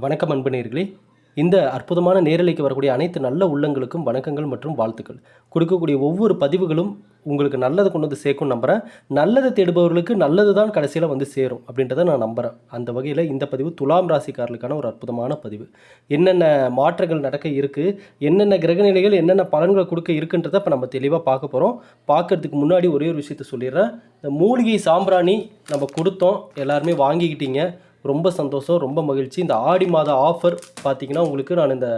வணக்கம் அன்பு நேயர்களே இந்த அற்புதமான நேரலைக்கு வரக்கூடிய அனைத்து நல்ல உள்ளங்களுக்கும் வணக்கங்கள் மற்றும் வாழ்த்துக்கள். கொடுக்கக்கூடிய ஒவ்வொரு பதிவுகளும் உங்களுக்கு நல்லதை கொண்டு வந்து சேர்க்கும் நம்புகிறேன் நல்லதை தேடுபவர்களுக்கு நல்லது தான் கடைசியில் வந்து சேரும் அப்படின்றத நான் நம்புகிறேன் அந்த வகையில் இந்த பதிவு துலாம் ராசிக்காரர்களுக்கான ஒரு அற்புதமான பதிவு. என்னென்ன மாற்றங்கள் நடக்க இருக்குது என்னென்ன கிரகநிலைகள் என்னென்ன பலன்களை கொடுக்க இருக்குன்றதை இப்போ நம்ம தெளிவாக பார்க்க போகிறோம் பார்க்கறதுக்கு முன்னாடி ஒரே ஒரு விஷயத்த சொல்லிடுறேன். இந்த மூலிகை சாம்பிராணி நம்ம கொடுத்தோம். எல்லாருமே வாங்கிக்கிட்டீங்க. ரொம்ப சந்தோஷம் ரொம்ப மகிழ்ச்சி. இந்த ஆடி மாத ஆஃபர் பார்த்திங்கன்னா உங்களுக்கு நான் இந்த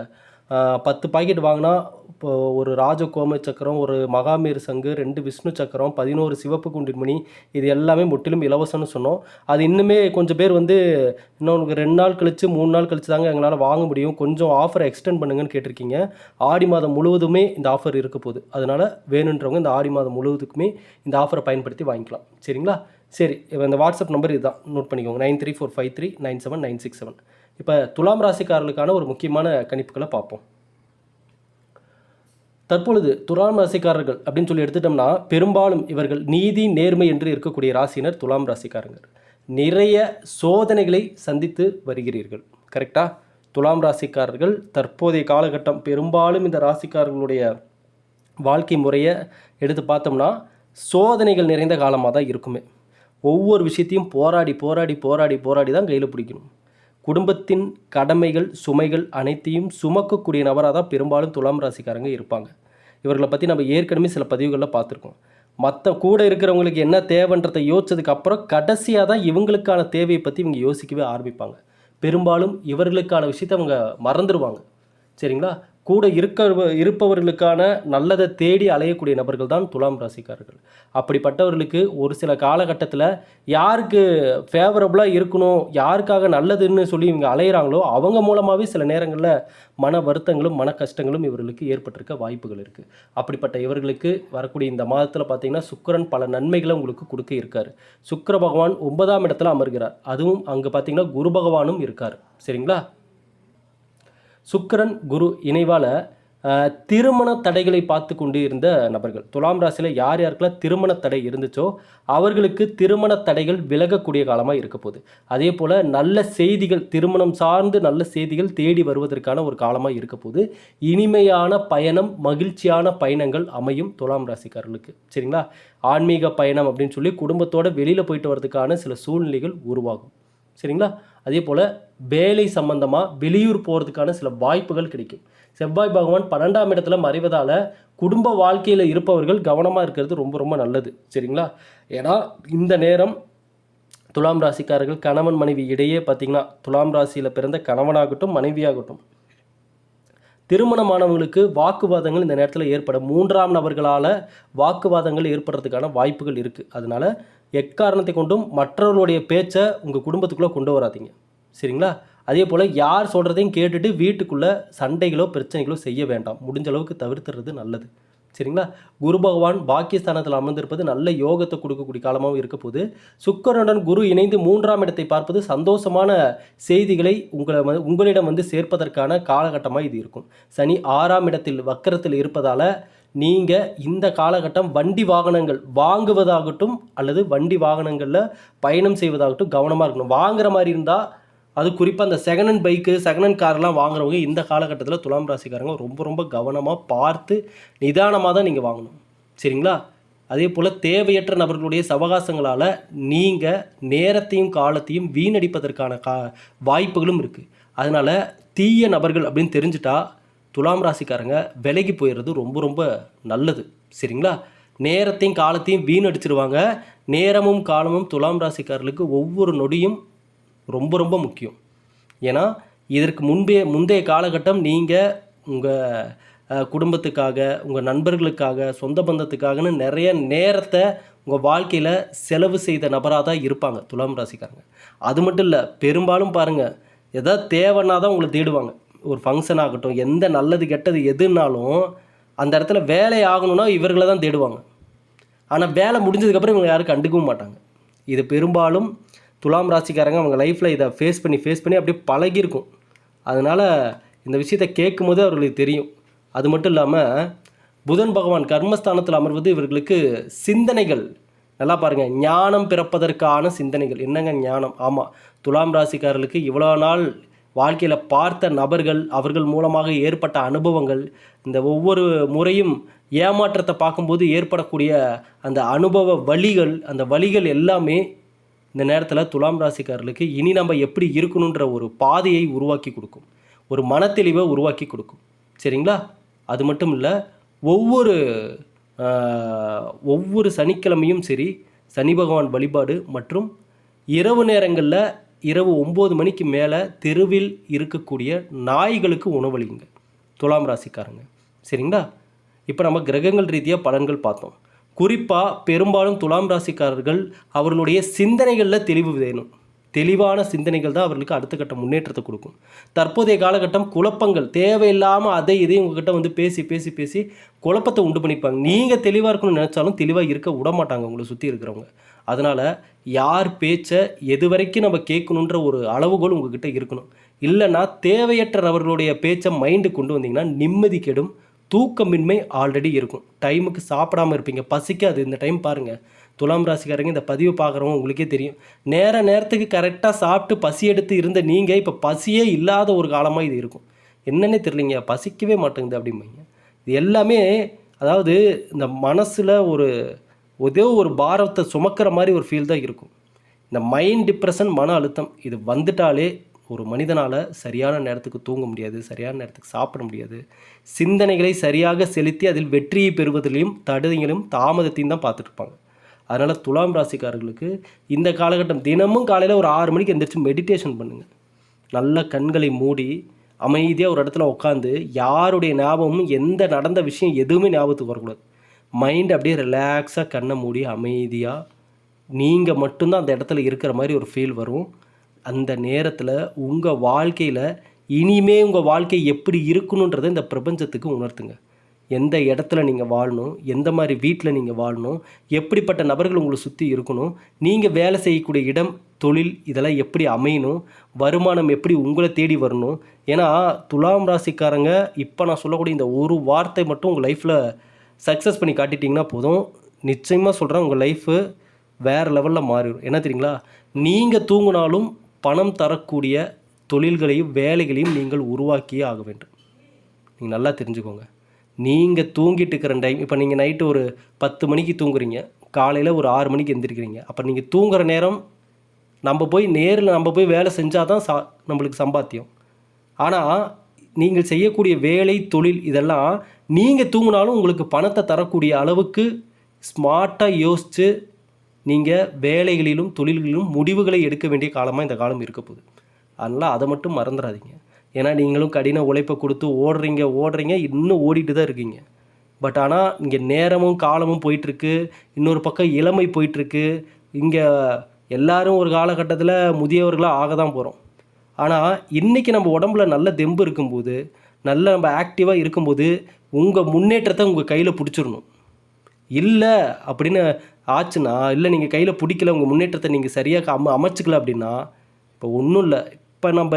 பத்து பாக்கெட் வாங்கினா இப்போ ஒரு ராஜ கோம சக்கரம் ஒரு மகாமீர் சங்கு ரெண்டு விஷ்ணு சக்கரம் பதினோரு சிவப்பு குண்டின்மணி இது எல்லாமே முற்றிலும் இலவசம்னு சொன்னோம். அது இன்னுமே கொஞ்சம் பேர் வந்து இன்னும் உனக்கு ரெண்டு நாள் கழித்து மூணு நாள் கழிச்சு தாங்க எங்களால் வாங்க முடியும். கொஞ்சம் ஆஃபரை எக்ஸ்டெண்ட் பண்ணுங்கன்னு கேட்டிருக்கீங்க. ஆடி மாதம் முழுவதுமே இந்த ஆஃபர் இருக்க போகுது. அதனால் வேணுன்றவங்க இந்த ஆடி மாதம் முழுவதுக்குமே இந்த ஆஃபரை பயன்படுத்தி வாங்கிக்கலாம். சரிங்களா? சரி இப்போ இந்த வாட்ஸ்அப் நம்பர் இதுதான். நோட் பண்ணிக்கோங்க. Nine three four five three nine seven nine six seven. இப்போ துலாம் ராசிக்காரர்களுக்கான ஒரு முக்கியமான கணிப்புகளை பார்ப்போம். தற்பொழுது துலாம் ராசிக்காரர்கள் அப்படின்னு சொல்லி எடுத்துட்டோம்னா பெரும்பாலும் இவர்கள் நீதி நேர்மை என்று இருக்கக்கூடிய ராசினர் துலாம் ராசிக்காரர்கள் நிறைய சோதனைகளை சந்தித்து வருகிறீர்கள். கரெக்டாக துலாம் ராசிக்காரர்கள் தற்போதைய காலகட்டம் பெரும்பாலும் இந்த ராசிக்காரர்களுடைய வாழ்க்கை முறையை எடுத்து பார்த்தோம்னா சோதனைகள் நிறைந்த காலமாக தான் இருக்குமே. ஒவ்வொரு விஷயத்தையும் போராடி போராடி போராடி போராடி தான் கையில் பிடிக்கணும். குடும்பத்தின் கடமைகள் சுமைகள் அனைத்தையும் சுமக்கக்கூடிய நபராக தான் பெரும்பாலும் துலாம் ராசிக்காரங்க இருப்பாங்க. இவர்களை பற்றி நம்ம ஏற்கனவே சில பதிவுகளில் பார்த்துருக்கோம். மற்ற கூட இருக்கிறவங்களுக்கு என்ன தேவைன்றதை யோசிச்சதுக்கப்புறம் கடைசியாக தான் இவங்களுக்கான தேவையை பற்றி இவங்க யோசிக்கவே ஆரம்பிப்பாங்க. பெரும்பாலும் இவர்களுக்கான விஷயத்தை அவங்க மறந்துடுவாங்க சரிங்களா? கூட இருக்க இருப்பவர்களுக்கான நல்லதை தேடி அலையக்கூடிய நபர்கள் தான் துலாம் ராசிக்காரர்கள். அப்படிப்பட்டவர்களுக்கு ஒரு சில காலகட்டத்தில் யாருக்கு ஃபேவரபுளாக இருக்கணும் யாருக்காக நல்லதுன்னு சொல்லி இவங்க அலையிறாங்களோ அவங்க மூலமாகவே சில நேரங்களில் மன வருத்தங்களும் மன கஷ்டங்களும் இவர்களுக்கு ஏற்பட்டிருக்க வாய்ப்புகள் இருக்குது அப்படிப்பட்ட இவர்களுக்கு வரக்கூடிய இந்த மாதத்தில் பார்த்தீங்கன்னா சுக்கிரன் பல நன்மைகளை உங்களுக்கு கொடுக்க இருக்கார். சுக்கர பகவான் ஒன்பதாம் இடத்துல அமர்கிறார். அதுவும் அங்கே பார்த்தீங்கன்னா குரு பகவானும் இருக்கார். சரிங்களா? சுக்கிரன் குரு இணைவால் திருமண தடைகளை பார்த்து கொண்டு இருந்த நபர்கள். துலாம் ராசியில் யார் யாருக்கெல்லாம் திருமண தடை இருந்துச்சோ அவர்களுக்கு திருமண தடைகள் விலகக்கூடிய காலமாக இருக்க போகுது. அதே போல் நல்ல செய்திகள் திருமணம் சார்ந்து நல்ல செய்திகள் தேடி வருவதற்கான ஒரு காலமாக இருக்க போகுது. இனிமையான பயணம் மகிழ்ச்சியான பயணங்கள் அமையும் துலாம் ராசிக்காரர்களுக்கு. சரிங்களா? ஆன்மீக பயணம் அப்படின்னு சொல்லி குடும்பத்தோட வெளியில் போயிட்டு வர்றதுக்கான சில சூழ்நிலைகள் உருவாகும். சரிங்களா? அதே போல் வேலை சம்பந்தமாக வெளியூர் போகிறதுக்கான சில வாய்ப்புகள் கிடைக்கும். செவ்வாய் பகவான் பன்னெண்டாம் இடத்துல மறைவதால் குடும்ப வாழ்க்கையில் இருப்பவர்கள் கவனமாக இருக்கிறது ரொம்ப ரொம்ப நல்லது. சரிங்களா? ஏன்னா இந்த நேரம் துலாம் ராசிக்காரர்கள் கணவன் மனைவி இடையே பார்த்தீங்கன்னா துலாம் ராசியில் பிறந்த கணவனாகட்டும் மனைவியாகட்டும் திருமணமானவங்களுக்கு வாக்குவாதங்கள் இந்த நேரத்தில் ஏற்பட மூன்றாம் நபர்களால் வாக்குவாதங்கள் ஏற்படுறதுக்கான வாய்ப்புகள் இருக்குது அதனால் எக்காரணத்தை கொண்டும் மற்றவர்களுடைய பேச்சை உங்கள் குடும்பத்துக்குள்ளே கொண்டு வராதீங்க. சரிங்களா? அதே போல் யார் சொல்கிறதையும் கேட்டுட்டு வீட்டுக்குள்ளே சண்டைகளோ பிரச்சனைகளோ செய்ய வேண்டாம். முடிஞ்ச அளவுக்கு தவிர்த்துறது நல்லது. சரிங்களா? குரு பகவான் பாக்கியஸ்தானத்தில் அமர்ந்திருப்பது நல்ல யோகத்தை கொடுக்கக்கூடிய காலமாகவும் இருக்க போது சுக்கரனுடன் குரு இணைந்து மூன்றாம் இடத்தை பார்ப்பது சந்தோஷமான செய்திகளை உங்களை உங்களிடம் வந்து சேர்ப்பதற்கான காலகட்டமாக இது இருக்கும். சனி ஆறாம் இடத்தில் வக்கரத்தில் இருப்பதால் நீங்கள் இந்த காலகட்டம் வண்டி வாகனங்கள் வாங்குவதாகட்டும் அல்லது வண்டி வாகனங்களில் பயணம் செய்வதாகட்டும் கவனமாக இருக்கணும். வாங்குற மாதிரி இருந்தால் அது குறிப்பாக அந்த second hand bike second hand கார்லாம் வாங்குறவங்க இந்த காலகட்டத்தில் துலாம் ராசிக்காரங்க ரொம்ப ரொம்ப கவனமாக பார்த்து நிதானமாக தான் நீங்கள் வாங்கணும். சரிங்களா? அதே போல் தேவையற்ற நபர்களுடைய சவகாசங்களால் நீங்கள் நேரத்தையும் காலத்தையும் வீணடிப்பதற்கான கா வாய்ப்புகளும் இருக்குது அதனால் தீய நபர்கள் அப்படின்னு தெரிஞ்சுட்டா துலாம் ராசிக்காரங்க விலகி போயிடுறது ரொம்ப ரொம்ப நல்லது. சரிங்களா? நேரத்தையும் காலத்தையும் வீணடிச்சிருவாங்க. நேரமும் காலமும் துலாம் ராசிக்காரர்களுக்கு ஒவ்வொரு நொடியும் ரொம்ப ரொம்ப முக்கியம். ஏன்னா இதற்கு முன்பே முந்தைய காலகட்டம் நீங்கள் உங்கள் குடும்பத்துக்காக உங்கள் நண்பர்களுக்காக சொந்த பந்தத்துக்காகன்னு நிறைய நேரத்தை உங்கள் வாழ்க்கையில் செலவு செய்த நபராக தான் இருப்பாங்க துலாம் ராசிக்காரங்க. அது மட்டும் இல்லை பெரும்பாலும் பாருங்கள் எதாவது தேவைன்னா தான் உங்களை தேடுவாங்க. ஒரு ஃபங்க்ஷன் ஆகட்டும் எந்த நல்லது கெட்டது எதுனாலும் அந்த இடத்துல வேலை ஆகணும்னா இவர்களை தான் தேடுவாங்க. ஆனால் வேலை முடிஞ்சதுக்கப்புறம் இவங்க யாரும் கண்டுக்கவும் மாட்டாங்க. இது பெரும்பாலும் துலாம் ராசிக்காரங்க அவங்க லைஃப்பில் இதை ஃபேஸ் பண்ணி ஃபேஸ் பண்ணி அப்படியே பழகிருக்கும் அதனால் இந்த விஷயத்தை கேட்கும்போது அவர்களுக்கு தெரியும். அது மட்டும் இல்லாமல் புதன் பகவான் கர்மஸ்தானத்தில் அமர்வது இவர்களுக்கு சிந்தனைகள். நல்லா பாருங்கள் ஞானம் பிறப்பதற்கான சிந்தனைகள். என்னங்க ஞானம்? ஆமாம் துலாம் ராசிக்காரர்களுக்கு இவ்வளோ நாள் வாழ்க்கையில் பார்த்த நபர்கள் அவர்கள் மூலமாக ஏற்பட்ட அனுபவங்கள் இந்த ஒவ்வொரு முறையும் ஏமாற்றத்தை பார்க்கும்போது ஏற்படக்கூடிய அந்த அனுபவ வழிகள் அந்த வழிகள் எல்லாமே இந்த நேரத்தில் துலாம் ராசிக்காரர்களுக்கு இனி நம்ம எப்படி இருக்கணுன்ற ஒரு பாதையை உருவாக்கி கொடுக்கும். ஒரு மனத்தெளிவை உருவாக்கி கொடுக்கும். சரிங்களா? அது மட்டும் இல்லை ஒவ்வொரு ஒவ்வொரு சனிக்கிழமையும் சரி சனி பகவான் வழிபாடு மற்றும் இரவு நேரங்களில் இரவு ஒம்பது மணிக்கு மேலே தெருவில் இருக்கக்கூடிய நாய்களுக்கு உணவளிங்க. துலாம் ராசிக்காரங்க. சரிங்களா? இப்போ நம்ம கிரகங்கள் ரீதியாக பலன்கள் பார்த்தோம். குறிப்பாக பெரும்பாலும் துலாம் ராசிக்காரர்கள் அவர்களுடைய சிந்தனைகளில் தெளிவு வேணும். தெளிவான சிந்தனைகள் தான் அவர்களுக்கு அடுத்த கட்ட முன்னேற்றத்தை கொடுக்கும். தற்போதைய காலகட்டம் குழப்பங்கள் தேவையில்லாமல் அதை இதையும் உங்ககிட்ட வந்து பேசி பேசி பேசி குழப்பத்தை உண்டு பண்ணிப்பாங்க. நீங்கள் தெளிவாக இருக்கணும்னு நினச்சாலும் தெளிவாக இருக்க விட மாட்டாங்க உங்களை சுற்றி இருக்கிறவங்க. அதனால் யார் பேச்சை எது வரைக்கும் நம்ம கேட்கணுன்ற ஒரு அளவுகோல் உங்ககிட்ட இருக்கணும். இல்லைன்னா தேவையற்ற அவர்களுடைய பேச்சை மைண்டு கொண்டு வந்தீங்கன்னா நிம்மதி கெடும். தூக்கமின்மை ஆல்ரெடி இருக்கும். டைமுக்கு சாப்பிடாம இருப்பீங்க. பசிக்காது. இந்த டைம் பாருங்கள் துலாம் ராசிக்காரங்க இந்த பதிவு பார்க்குறவங்க உங்களுக்கே தெரியும். நேர நேரத்துக்கு கரெக்டாக சாப்பிட்டு பசி எடுத்து இருந்த நீங்கள் இப்போ பசியே இல்லாத ஒரு காலமாக இது இருக்கும். என்னன்னே தெரிலிங்க பசிக்கவே மாட்டேங்குது அப்படிம்பீங்க. இது எல்லாமே அதாவது இந்த மனசில் ஒரு ஏதோ ஒரு பாரத்தை சுமக்கிற மாதிரி ஒரு ஃபீல் தான் இருக்கும். இந்த மைண்ட் டிப்ரெஷன் மன அழுத்தம். இது வந்துட்டாலே ஒரு மனிதனால் சரியான நேரத்துக்கு தூங்க முடியாது சரியான நேரத்துக்கு சாப்பிட முடியாது. சிந்தனைகளை சரியாக செலுத்தி அதில் வெற்றியை பெறுவதிலையும் தடைகளும் தாமதத்தையும் தான் பார்த்துட்ருப்பாங்க அதனால் துலாம் ராசிக்காரர்களுக்கு இந்த காலகட்டம் தினமும் காலையில் ஒரு ஆறு மணிக்கு எந்திரிச்சு மெடிடேஷன் பண்ணுங்கள் நல்ல கண்களை மூடி அமைதியாக ஒரு இடத்துல உட்காந்து யாருடைய ஞாபகமும் எந்த நடந்த விஷயம் எதுவுமே ஞாபகத்துக்கு வரக்கூடாது. மைண்ட் அப்படியே ரிலாக்ஸாக கண்ணை மூடி அமைதியாக நீங்கள் மட்டும்தான் அந்த இடத்துல இருக்கிற மாதிரி ஒரு ஃபீல் வரும். அந்த நேரத்தில் உங்கள் வாழ்க்கையில் இனிமே உங்கள் வாழ்க்கை எப்படி இருக்கணுன்றதை இந்த பிரபஞ்சத்துக்கு உணர்த்துங்க. எந்த இடத்துல நீங்கள் வாழணும் எந்த மாதிரி வீட்டில் நீங்கள் வாழணும் எப்படிப்பட்ட நபர்கள் உங்களை சுற்றி இருக்கணும் நீங்கள் வேலை செய்யக்கூடிய இடம் தொழில் இதெல்லாம் எப்படி அமையணும் வருமானம் எப்படி உங்களை தேடி வரணும். ஏன்னா துலாம் ராசிக்காரங்க இப்போ நான் சொல்லக்கூடிய இந்த ஒரு வார்த்தை மட்டும் உங்கள் லைஃப்பில் சக்ஸஸ் பண்ணி காட்டிட்டீங்கன்னா போதும். நிச்சயமாக சொல்கிறேன் உங்கள் லைஃபு வேறு லெவலில் மாறிடும். என்ன தெரியுங்களா? நீங்கள் தூங்கினாலும் பணம் தரக்கூடிய தொழில்களையும் வேலைகளையும் நீங்கள் உருவாக்கியே ஆக வேண்டும். நீங்கள் நல்லா தெரிஞ்சுக்கோங்க. நீங்கள் தூங்கிட்டு இருக்கிற டைம் இப்போ நீங்கள் நைட்டு ஒரு பத்து மணிக்கு தூங்குறீங்க. காலையில் ஒரு ஆறு மணிக்கு எந்திரிக்கிறீங்க. அப்போ நீங்கள் தூங்குற நேரம் நம்ம போய் நேரில் நம்ம போய் வேலை செஞ்சால் தான் சா நம்மளுக்கு சம்பாத்தியம். ஆனால் நீங்கள் செய்யக்கூடிய வேலை தொழில் இதெல்லாம் நீங்கள் தூங்கினாலும் உங்களுக்கு பணத்தை தரக்கூடிய அளவுக்கு ஸ்மார்ட்டாக யோசித்து நீங்கள் வேலைகளிலும் தொழில்களிலும் முடிவுகளை எடுக்க வேண்டிய காலமாக இந்த காலம் இருக்க போகுது. அதனால் அதை மட்டும் மறந்துடாதீங்க. ஏன்னா நீங்களும் கடின உழைப்பை கொடுத்து ஓடுறீங்க ஓடுறீங்க இன்னும் ஓடிட்டு தான் இருக்கீங்க. பட் ஆனால் இங்கே நேரமும் காலமும் போயிட்டுருக்கு. இன்னொரு பக்கம் இளமை போயிட்டுருக்கு. இங்கே எல்லாரும் ஒரு காலகட்டத்தில் முதியவர்களாக ஆக தான் போகிறோம் ஆனால் இன்றைக்கி நம்ம உடம்புல நல்ல தெம்பு இருக்கும்போது நல்ல நம்ம ஆக்டிவாக இருக்கும்போது உங்கள் முன்னேற்றத்தை உங்கள் கையில் பிடிச்சிடணும். இல்லை அப்படின்னு ஆச்சுன்னா இல்லை நீங்கள் கையில் பிடிக்கல உங்கள் முன்னேற்றத்தை நீங்கள் சரியாக அம அமைச்சிக்கல அப்படின்னா இப்போ ஒன்றும் இல்லை. இப்போ நம்ம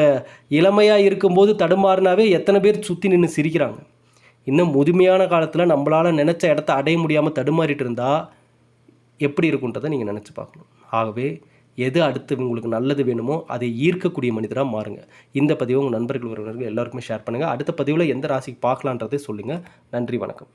இளமையாக இருக்கும்போது தடுமாறினாவே எத்தனை பேர் சுற்றி நின்று சிரிக்கிறாங்க. இன்னும் முதுமையான காலத்தில் நம்மளால் நினச்ச இடத்த அடைய முடியாமல் தடுமாறிட்டு இருந்தால் எப்படி இருக்குன்றதை நீங்கள் நினச்சி பார்க்கணும். ஆகவே எது அடுத்து உங்களுக்கு நல்லது வேணுமோ அதை ஈர்க்கக்கூடிய மனிதராக மாறுங்க. இந்த பதிவை உங்கள் நண்பர்கள் உறவினர்கள் எல்லாருக்குமே ஷேர் பண்ணுங்கள் அடுத்த பதிவில் எந்த ராசிக்கு பார்க்கலான்றதை சொல்லுங்கள் நன்றி வணக்கம்.